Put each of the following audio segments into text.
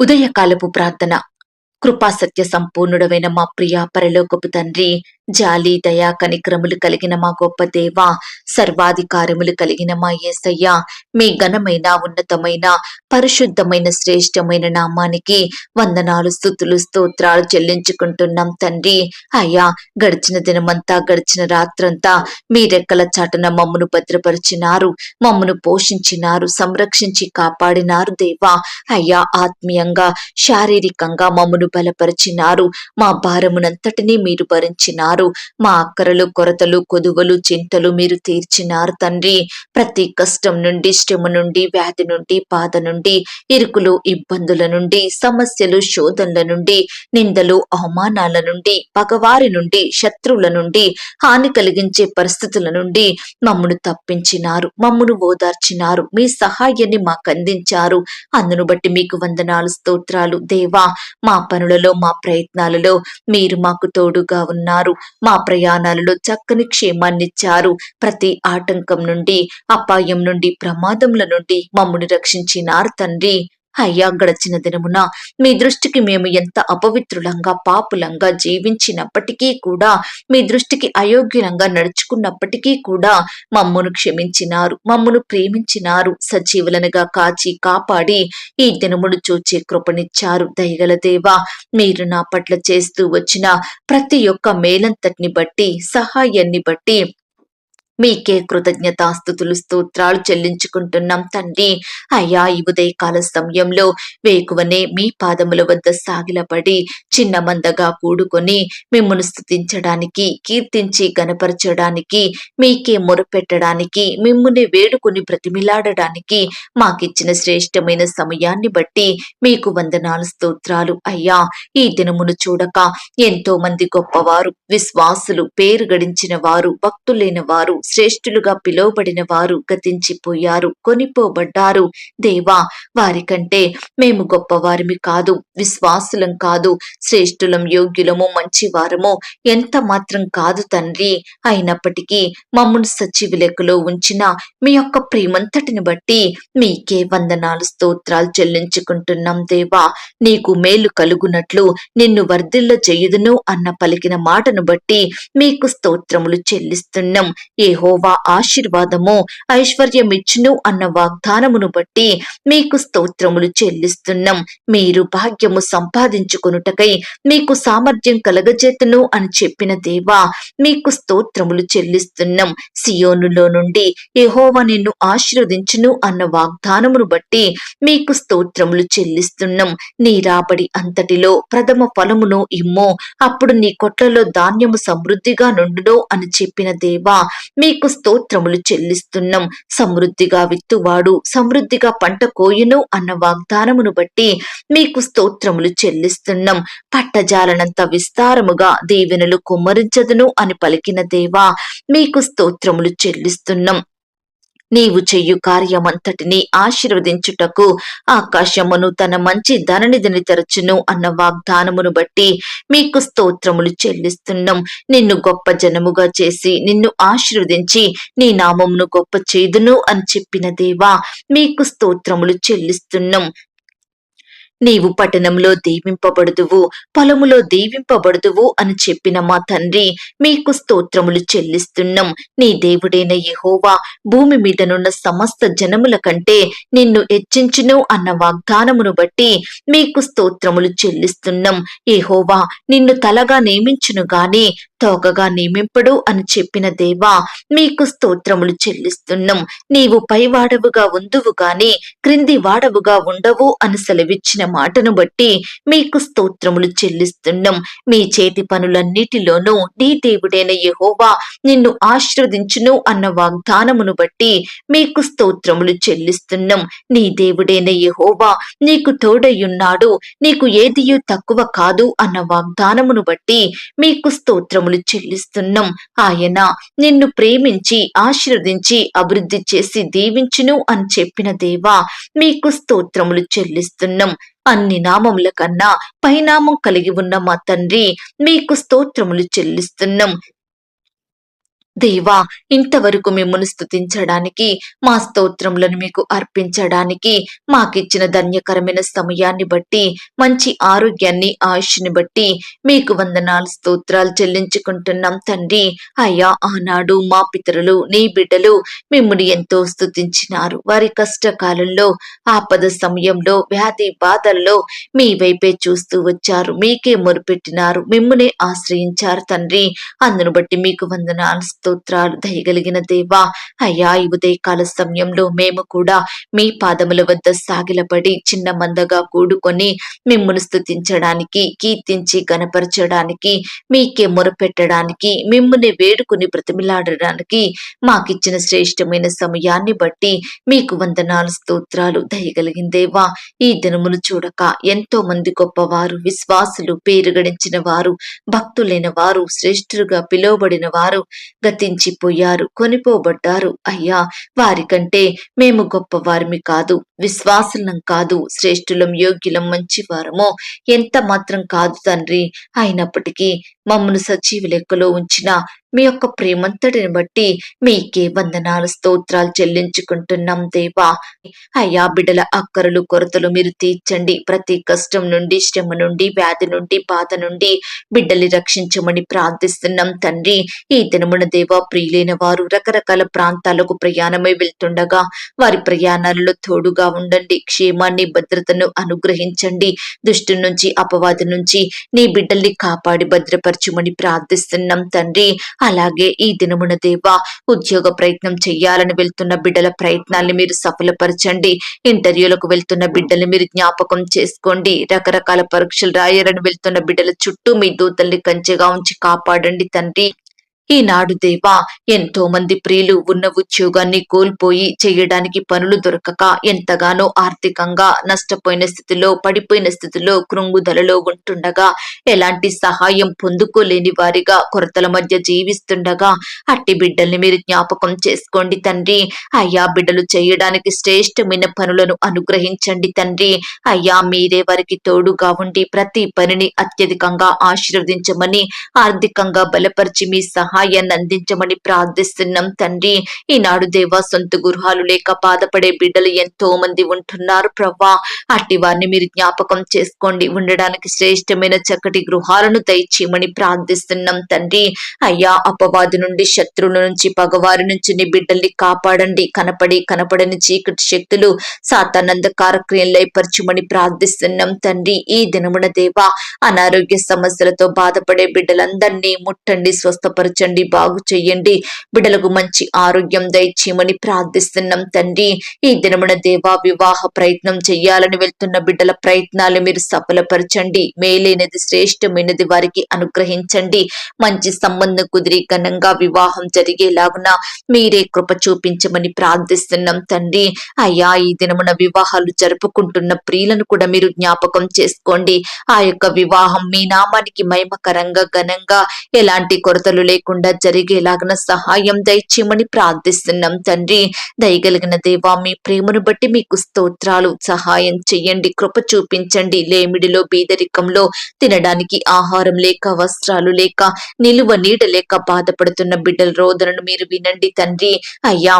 ఉదయకాలపు ప్రార్థన. కృపాసత్య సంపూర్ణుడవైన మా ప్రియ పరలోకపు తండ్రి జాలి దయా కనిక్రములు కలిగిన మా గొప్ప దేవ సర్వాధికారములు కలిగిన మా యేసయ్య మీ ఘనమైన ఉన్నతమైన పరిశుద్ధమైన శ్రేష్టమైన నామానికి వందనాలు స్థుతులు స్తోత్రాలు చెల్లించుకుంటున్నాం తండ్రి. అయ్యా గడిచిన దినమంతా గడిచిన రాత్రంతా మీ రెక్కల చాటన మమ్మను భద్రపరిచినారు మమ్మను పోషించినారు సంరక్షించి కాపాడినారు దేవా. అయ్యా ఆత్మీయంగా శారీరకంగా మమ్మను బలపరిచినారు మా భారమునంతటినీ మీరు భరించినారు. మా అక్కరలు కొరతలు కొదువలు చింతలు మీరు తీర్చినారు తండ్రి. ప్రతి కష్టం నుండి శ్రమ నుండి వ్యాధి నుండి బాధ నుండి ఇరుకులు ఇబ్బందుల నుండి సమస్యలు శోధనల నుండి నిందలు అవమానాల నుండి పగవారి నుండి శత్రువుల నుండి హాని కలిగించే పరిస్థితుల నుండి మమ్మను తప్పించినారు మమ్మను ఓదార్చినారు మీ సహాయాన్ని మాకు అందించారు. అందును బట్టి మీకు వందనాలు స్తోత్రాలు. దేవా మా పనులలో మా ప్రయత్నాలలో మీరు మాకు తోడుగా ఉన్నారు. మా ప్రయాణాలలో చక్కని క్షేమాన్నిచ్చారు ప్రతి ఆటంకం నుండి అపాయం నుండి ప్రమాదముల నుండి మమ్మల్ని రక్షించినారు తండ్రి. అయ్యా గడచిన దినమున మీ దృష్టికి మేము ఎంత అపవిత్రులంగా పాపులంగా జీవించినప్పటికీ కూడా మీ దృష్టికి అయోగ్యులంగా నడుచుకున్నప్పటికీ కూడా మమ్మను క్షమించినారు మమ్మను ప్రేమించినారు సజీవులనుగా కాచి కాపాడి ఈ దినమును చూచే కృపనిచ్చారు. దయగల దేవా మీరు నా పట్ల చేస్తూ వచ్చిన ప్రతి ఒక్క మేలంతటిని బట్టి సహాయాన్ని బట్టి మీకే కృతజ్ఞతాస్థుతులు స్తోత్రాలు చెల్లించుకుంటున్నాం తండ్రి. అయ్యా ఈ ఉదయకాల సమయంలో వేకువనే మీ పాదముల వద్ద సాగిలపడి చిన్న మందగా కూడుకొని మిమ్మల్ని స్థుతించడానికి కీర్తించి గనపరచడానికి మీకే మొరపెట్టడానికి మిమ్ముని వేడుకొని బ్రతిమిలాడడానికి మాకిచ్చిన శ్రేష్టమైన సమయాన్ని బట్టి మీకు వందనాలు స్తోత్రాలు. అయ్యా ఈ దినమును చూడక ఎంతో మంది గొప్పవారు విశ్వాసులు పేరు గడించిన వారు భక్తులైన వారు శ్రేష్ఠులుగా పిలువబడిన వారు గతించిపోయారు కొనిపోబడ్డారు. దేవా వారికంటే మేము గొప్పవారిమి కాదు విశ్వాసులం కాదు శ్రేష్ఠులం యోగ్యులము మంచివారము. ఎంత మాత్రం కాదు తండ్రి. అయినప్పటికీ మమ్మల్ని సచివ లెక్కలో ఉంచిన మీ యొక్క ప్రేమంతటిని బట్టి మీకే వందనాలు స్తోత్రాలు చెల్లించుకుంటున్నాం దేవా. నీకు మేలు కలుగునట్లు నిన్ను వర్ధిల్ల చేయుదును అన్న పలికిన మాటను బట్టి మీకు స్తోత్రములు చెల్లిస్తున్నాం. ఏ యహోవా ఆశీర్వాదము ఐశ్వర్యమిచ్చును అన్న వాగ్దానమును బట్టి మీకు స్తోత్రములు చెల్లిస్తున్నాం. మీరు భాగ్యము సంపాదించుకొనుటకై మీకు సామర్థ్యం కలగజేతును అని చెప్పిన దేవా మీకు స్తోత్రములు చెల్లిస్తున్నాం. సియోనులో నుండి యహోవా నిన్ను ఆశీర్వదించును అన్న వాగ్దానమును బట్టి మీకు స్తోత్రములు చెల్లిస్తున్నాం. నీ రాబడి అంతటిలో ప్రథమ ఫలమును ఇమ్మో. అప్పుడు నీ కొట్లలో ధాన్యము సమృద్ధిగా నుండును అని చెప్పిన దేవా మీకు స్తోత్రములు చెల్లిస్తున్నాం. సమృద్ధిగా విత్తువాడు సమృద్ధిగా పంట కోయును అన్న వాగ్దానమును బట్టి మీకు స్తోత్రములు చెల్లిస్తున్నాం. పట్టజాలనంత విస్తారముగా దీవెనలు కుమ్మరించదును అని పలికిన దేవా మీకు స్తోత్రములు చెల్లిస్తున్నాం. నీవు చెయ్యు కార్యమంతటిని ఆశీర్వదించుటకు ఆకాశమును తన మంచి ధననిధిని తెరచును అన్న వాగ్దానమును బట్టి మీకు స్తోత్రములు చెల్లిస్తున్నాం. నిన్ను గొప్ప జనముగా చేసి నిన్ను ఆశీర్వదించి నీ నామమును గొప్ప చేదును అని చెప్పిన దేవా మీకు స్తోత్రములు చెల్లిస్తున్నాం. నీవు పట్టణంలో దీవింపబడుదువు పొలములో దీవింపబడుదువు అని చెప్పిన మా తండ్రి మీకు స్తోత్రములు చెల్లిస్తున్నాం. నీ దేవుడైన యెహోవా భూమి మీదనున్న సమస్త జనముల కంటే నిన్ను హెచ్చించును అన్న వాగ్దానమును బట్టి మీకు స్తోత్రములు చెల్లిస్తున్నాం. యెహోవా నిన్ను తలగా నియమించును గాని తోకగా నియమింపడు అని చెప్పిన దేవా మీకు స్తోత్రములు చెల్లిస్తున్నాం. నీవు పైవాడవుగా ఉందువు గాని క్రింది వాడవుగా ఉండవు అని సెలవిచ్చిన మాటను బట్టి మీకు స్తోత్రములు చెల్లిస్తున్నాం మీ చేతి పనులన్నిటిలోనూ నీ దేవుడైన యహోవా నిన్ను ఆశీర్వదించును అన్న వాగ్దానమును బట్టి మీకు స్తోత్రములు చెల్లిస్తున్నాం నీ దేవుడైన యహోవా నీకు తోడయ్యున్నాడు. నీకు ఏదియు తక్కువ కాదు అన్న వాగ్దానమును బట్టి మీకు స్తోత్రములు చెల్లిస్తున్నాం ఆయన నిన్ను ప్రేమించి ఆశీర్వదించి అభివృద్ధి చేసి దీవించును అని చెప్పిన దేవా మీకు స్తోత్రములు చెల్లిస్తున్నాం అన్ని నామముల కన్నా పైనామం కలిగి ఉన్న మా తండ్రి మీకు స్తోత్రములు చెల్లిస్తున్నాం. దేవా ఇంతవరకు మిమ్మల్ని స్తుతించడానికి మా స్తోత్రములను మీకు అర్పించడానికి మాకిచ్చిన ధన్యకరమైన సమయాన్ని బట్టి మంచి ఆరోగ్యాన్ని ఆయుష్ని బట్టి మీకు వందనాలు స్తోత్రాలు చెల్లించుకుంటున్నాం తండ్రి. అయ్యా ఆనాడు మా పితరులు నీ బిడ్డలు మిమ్మల్ని ఎంతో స్తుతించినారు. వారి కష్టకాలంలో ఆపద సమయంలో వ్యాధి బాధల్లో మీ వైపే చూస్తూ వచ్చారు. మీకే మొరుపెట్టినారు. మిమ్మల్ని ఆశ్రయించారు తండ్రి. అందును బట్టి మీకు వందనాలు స్తోత్రాలు దయగలిగిన దేవా అయ్యా ఈ ఉదయకాల సమయంలో మేము కూడా మీ పాదముల వద్ద సాగిలపడి చిన్న మందగా కూడుకొని మిమ్మల్ని స్తుతించడానికి కీర్తించి గనపరచడానికి మీకే మొరపెట్టడానికి మిమ్ముని వేడుకుని బ్రతిమిలాడడానికి మాకిచ్చిన శ్రేష్టమైన సమయాన్ని బట్టి మీకు వందనాలు స్తోత్రాలు దయగలిగిన దేవా. ఈ దినమును చూడక ఎంతో మంది గొప్పవారు విశ్వాసులు పేరు గడించిన వారు భక్తులైన వారు శ్రేష్ఠులుగా పిలువబడిన వారు గతించిపోయారు కొనిపోబడ్డారు. అయ్యా వారికంటే మేము గొప్పవారిమి కాదు విశ్వాసులం కాదు శ్రేష్ఠులం యోగ్యులం మంచివారమో. ఎంత మాత్రం కాదు తండ్రి. అయినప్పటికీ మమ్మను సజీవ లెక్కలో ఉంచిన మీ యొక్క ప్రేమంతటిని బట్టి మీకే వందనాలు స్తోత్రాలు చెల్లించుకుంటున్నాం దేవా. అయ్యా బిడ్డల అక్కరలు కొరతలు మీరు తీర్చండి. ప్రతి కష్టం నుండి శ్రమ నుండి వ్యాధి నుండి బాధ నుండి బిడ్డల్ని రక్షించమని ప్రార్థిస్తున్నాం తండ్రి. ఈ దినమున దేవా ప్రియులైన వారు రకరకాల ప్రాంతాలకు ప్రయాణమై వెళ్తుండగా వారి ప్రయాణాలలో తోడుగా ఉండండి. క్షేమాన్ని భద్రతను అనుగ్రహించండి. దుష్టు నుంచి అపవాది నుంచి నీ బిడ్డల్ని కాపాడి భద్రపరచుమని ప్రార్థిస్తున్నాం తండ్రి. అలాగే ఈ దినమున దేవా ఉద్యోగ ప్రయత్నం చెయ్యాలని వెళ్తున్న బిడ్డల ప్రయత్నాల్ని మీరు సఫలపరచండి. ఇంటర్వ్యూలకు వెళ్తున్న బిడ్డల్ని మీరు జ్ఞాపకం చేసుకోండి. రకరకాల పరీక్షలు రాయాలని వెళ్తున్న బిడ్డల చుట్టూ మీ దూతల్ని కంచెగా ఉంచి కాపాడండి తండ్రి. ఈనాడు దేవా ఎంతో మంది ప్రియులు ఉన్న ఉద్యోగాన్ని కోల్పోయి చేయడానికి పనులు దొరకక ఎంతగానో ఆర్థికంగా నష్టపోయిన స్థితిలో పడిపోయిన స్థితిలో కృంగుదలలో ఉంటుండగా ఎలాంటి సహాయం పొందుకోలేని వారిగా కొరతల మధ్య జీవిస్తుండగా అట్టి బిడ్డల్ని మీరు జ్ఞాపకం చేసుకోండి తండ్రి. అయ్యా బిడ్డలు చేయడానికి శ్రేష్టమైన పనులను అనుగ్రహించండి తండ్రి. అయ్యా మీరే వారికి తోడుగా ఉండి ప్రతి పనిని అత్యధికంగా ఆశీర్వదించమని ఆర్థికంగా బలపరిచి మీ సహాయాన్ని అందించమని ప్రార్థిస్తున్నాం తండ్రి. ఈనాడు దేవా సొంత గృహాలు లేక బాధపడే బిడ్డలు ఎంతో మంది ఉంటున్నారు ప్రవ్వా. అట్టి వారిని మీరు జ్ఞాపకం చేసుకోండి. ఉండడానికి శ్రేష్టమైన చక్కటి గృహాలను దయచేయమని ప్రార్థిస్తున్నాం తండ్రి. అయ్యా అపవాది నుండి శత్రువుల నుంచి పగవారి నుంచి నీ బిడ్డల్ని కాపాడండి. కనపడి కనపడని చీకటి శక్తులు సాతానందకార క్రియలు ఏర్పరచుమని ప్రార్థిస్తున్నాం తండ్రి. ఈ దినమున దేవా అనారోగ్య సమస్యలతో బాధపడే బిడ్డలందరినీ ముట్టండి స్వస్థపరచండి. బాగు చెయ్యండి బిడ్డలకు మంచి ఆరోగ్యం దయచేయమని ప్రార్థిస్తున్నాం తండ్రి. ఈ దినమున దేవా వివాహ ప్రయత్నం చెయ్యాలని వెళ్తున్న బిడ్డల ప్రయత్నాలు మీరు సఫలపరచండి. మేలైనది శ్రేష్టమైనది వారికి అనుగ్రహించండి. మంచి సంబంధం కుదిరి ఘనంగా వివాహం జరిగేలాగున మీరే కృప చూపించమని ప్రార్థిస్తున్నాం తండ్రి. అయ్యా ఈ దినమున వివాహాలు జరుపుకుంటున్న ప్రియులను కూడా మీరు జ్ఞాపకం చేసుకోండి. ఆ యొక్క వివాహం మీ నామానికి మహిమకరంగా ఘనంగా ఎలాంటి కొరతలు లేకుండా జరిగేలాగిన సహాయం దయచేయమని ప్రార్థిస్తున్నాం తండ్రి. దయగలిగిన దేవా మీ ప్రేమను బట్టి మీకు స్తోత్రాలు. సహాయం చెయ్యండి కృప చూపించండి. లేమిడిలో బీదరికంలో తినడానికి ఆహారం లేక వస్త్రాలు లేక నిలువ నీడ లేక బాధపడుతున్న బిడ్డల రోదనను మీరు వినండి తండ్రి. అయ్యా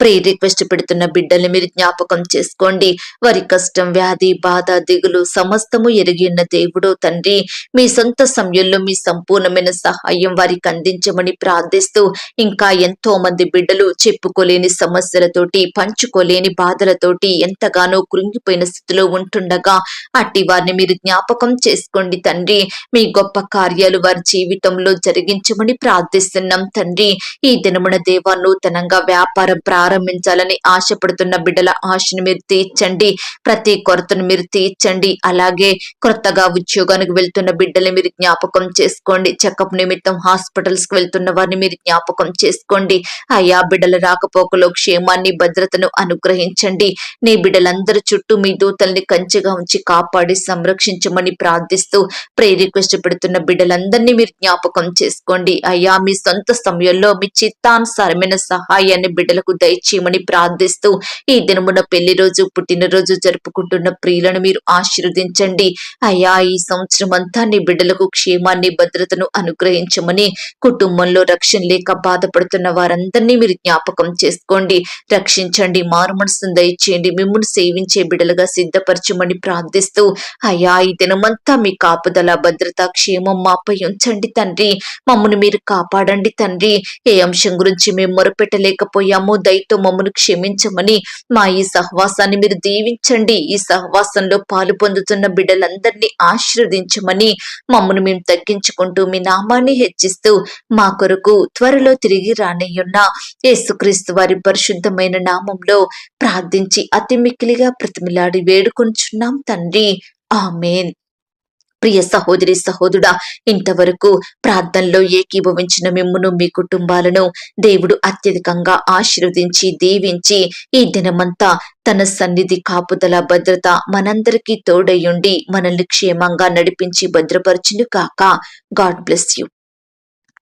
ప్రే రిక్వెస్ట్ పెడుతున్న బిడ్డల్ని మీరు జ్ఞాపకం చేసుకోండి. వారి కష్టం వ్యాధి బాధ దిగులు సమస్తము ఎరిగి ఉన్న దేవుడు తండ్రి. మీ సొంత సమయంలో మీ సంపూర్ణమైన సహాయం వారికి అందించమని ప్రార్థిస్తూ ఇంకా ఎంతో మంది బిడ్డలు చెప్పుకోలేని సమస్యలతోటి పంచుకోలేని బాధలతోటి ఎంతగానో కృంగిపోయిన స్థితిలో ఉంటుండగా అట్టి వారిని మీరు జ్ఞాపకం చేసుకోండి తండ్రి. మీ గొప్ప కార్యాలు వారి జీవితంలో జరిగించమని ప్రార్థిస్తున్నాం తండ్రి. ఈ దినమున దేవా నూతనంగా వ్యాపారం ప్రారంభించాలని ఆశపడుతున్న బిడ్డల ఆశను మీరు తీర్చండి. ప్రతి కొరతను మీరు తీర్చండి. అలాగే కొత్తగా ఉద్యోగానికి వెళ్తున్న బిడ్డలు మీరు జ్ఞాపకం చేసుకోండి. చెకప్ నిమిత్తం హాస్పిటల్స్కి వెళ్తున్న వారిని మీరు జ్ఞాపకం చేసుకోండి. అయ్యా బిడ్డల రాకపోకలో క్షేమాన్ని భద్రతను అనుగ్రహించండి. నీ బిడ్డలందరి చుట్టూ మీ దూతల్ని కంచెగా ఉంచి కాపాడి సంరక్షించమని ప్రార్థిస్తూ ప్రే రిక్వెస్ట్ పెడుతున్న బిడ్డలందరినీ మీరు జ్ఞాపకం చేసుకోండి. అయ్యా మీ సొంత సమయంలో మీ చిత్తానుసారమైన సహాయాన్ని బిడ్డలకు దయ దయచేయమని ప్రార్థిస్తూ ఈ దినమున పెళ్ళి రోజు పుట్టినరోజు జరుపుకుంటున్న ప్రియులను మీరు ఆశీర్వదించండి. అయ్యా ఈ సంవత్సరం అంతా నీ బిడ్డలకు క్షేమాన్ని భద్రతను అనుగ్రహించమని కుటుంబంలో రక్షణ లేక బాధపడుతున్న వారందరినీ మీరు జ్ఞాపకం చేసుకోండి. రక్షించండి మారు మనసును దయచేయండి మిమ్మల్ని సేవించే బిడ్డలుగా సిద్ధపరచమని ప్రార్థిస్తూ అయ్యా ఈ దినమంతా మీ కాపుదల భద్రత క్షేమం మాపై ఉంచండి తండ్రి. మమ్మల్ని మీరు కాపాడండి తండ్రి. ఏ అంశం గురించి మేము మొరపెట్టలేకపోయామో దయతో మమ్మల్ని క్షమించమని మా ఈ సహవాసాన్ని మీరు దీవించండి. ఈ సహవాసంలో పాలు పొందుతున్న బిడ్డలందరినీ ఆశీర్వదించమని మమ్మల్ని మేము తగ్గించుకుంటూ మీ నామాన్ని హెచ్చిస్తూ మా కొరకు త్వరలో తిరిగి రానయ్యున్న యేసుక్రీస్తు వారి పరిశుద్ధమైన నామంలో ప్రార్థించి అతి మిక్కిలిగా ప్రతిమిలాడి వేడుకొంచున్నాం తండ్రి. ఆమెన్. ప్రియ సహోదరి సహోదరుడా ఇంతవరకు ప్రార్థనలో ఏకీభవించిన మిమ్మును మీ కుటుంబాలను దేవుడు అత్యధికంగా ఆశీర్వదించి దీవించి ఈ దినమంతా తన సన్నిధి కాపుదల భద్రత మనందరికీ తోడయ్యుండి మనల్ని క్షేమంగా నడిపించి భద్రపరచును కాక. God bless you.